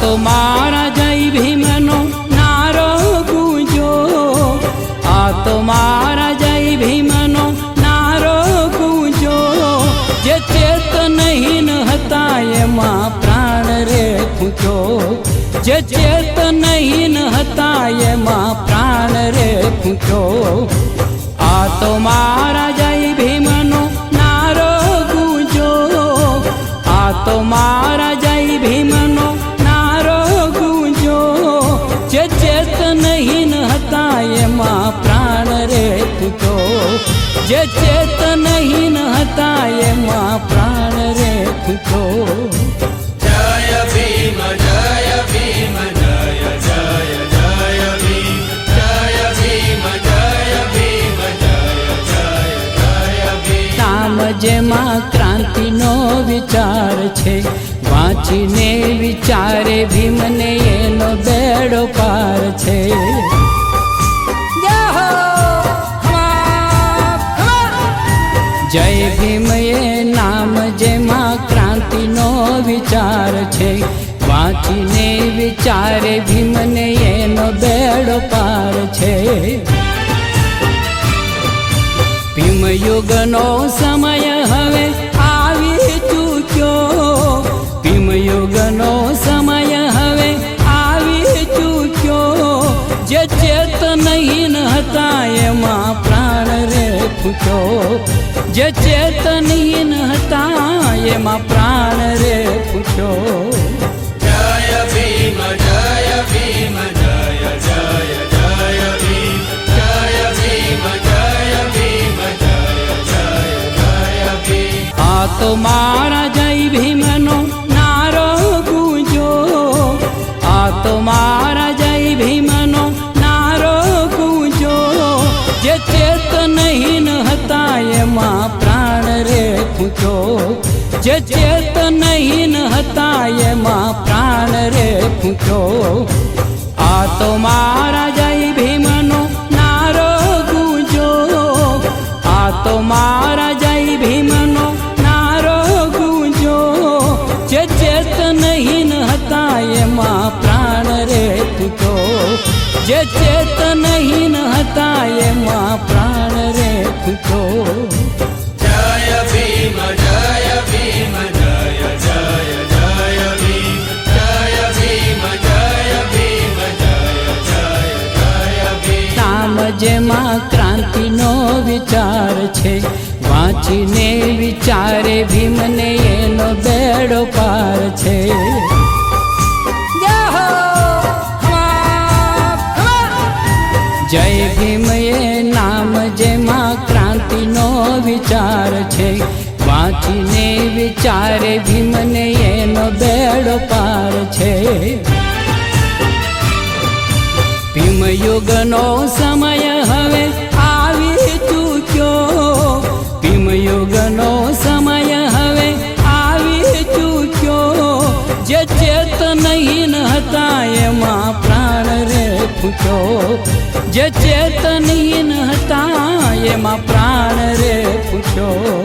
તો મારા જય ભીમનો નારો ગુંજો. આ તો મારા જય ભીમનો નારો ગુંજો. જે ચેત નહીં હતા એમાં પ્રાણ રે ખૂંચો. જે ચેત નહીં હતા એમાં પ્રાણ રે ખૂંચો. આ તો મારા જય જે ચેતનહીન હતા એમાં પ્રાણ રેખતો. જય ભીમ જય ભીમ જય જય જય ભીમ. જય ભીમ જય ભીમ જય જય જય ભીમ. નામ જેમાં ક્રાંતિનો વિચાર છે. વાંચીને વિચારે ભીમને એનો બેડો પાર છે. છે? વાંચીને વિચારે ભીમને એનો બેડો પાર છે. ભીમ યુગનો સમય હવે આવી ચૂક્યો. ભીમ યુગનો સમય હવે આવી ચૂક્યો. જે ચેતનહીન હતા એમાં પ્રાણ રે ફૂટ્યો. જે ચેતનહીન હતા એમાં પ્રાણ રે ફૂટ્યો. મારા જય ભીમનો નારો ગુંજો. આ તો મારા જય ભીમનો નારો ગુંજો. જે ચેતનહીન હતા એમાં પ્રાણ રે ફૂટ્યો જે ચેતનહીન હતા એમાં પ્રાણ રે ફૂટ્યો આ તો મારા જય ભીમનો નારો ગુંજો. આ તો મારા જય ભીમનો જે ચેતનહીન હતા એમાં પ્રાણ રે ફૂટ્યો જય ભીમ જય ભીમ જય જય જય ભીમ જય ભીમ જય ભીમ જય જય જય ભીમ. નામ જેમાં ક્રાંતિનો વિચાર છે. વાંચીને વિચારે ભીમને એનો બેડો પાર છે. જય ભીમ એ નામ જેમાં ક્રાંતિનો વિચાર છે. વાંચીને વિચારે ભીમને એનો બેડો પાર છે. ભીમ યુગનો સમય હવે આવી ચૂક્યો. ભીમ યુગનો સમય હવે આવી ચૂક્યો. જે પ્રાણ રે ફૂટ્યો જે ચેતનહીન હતા એમાં પ્રાણ રે પૂછો.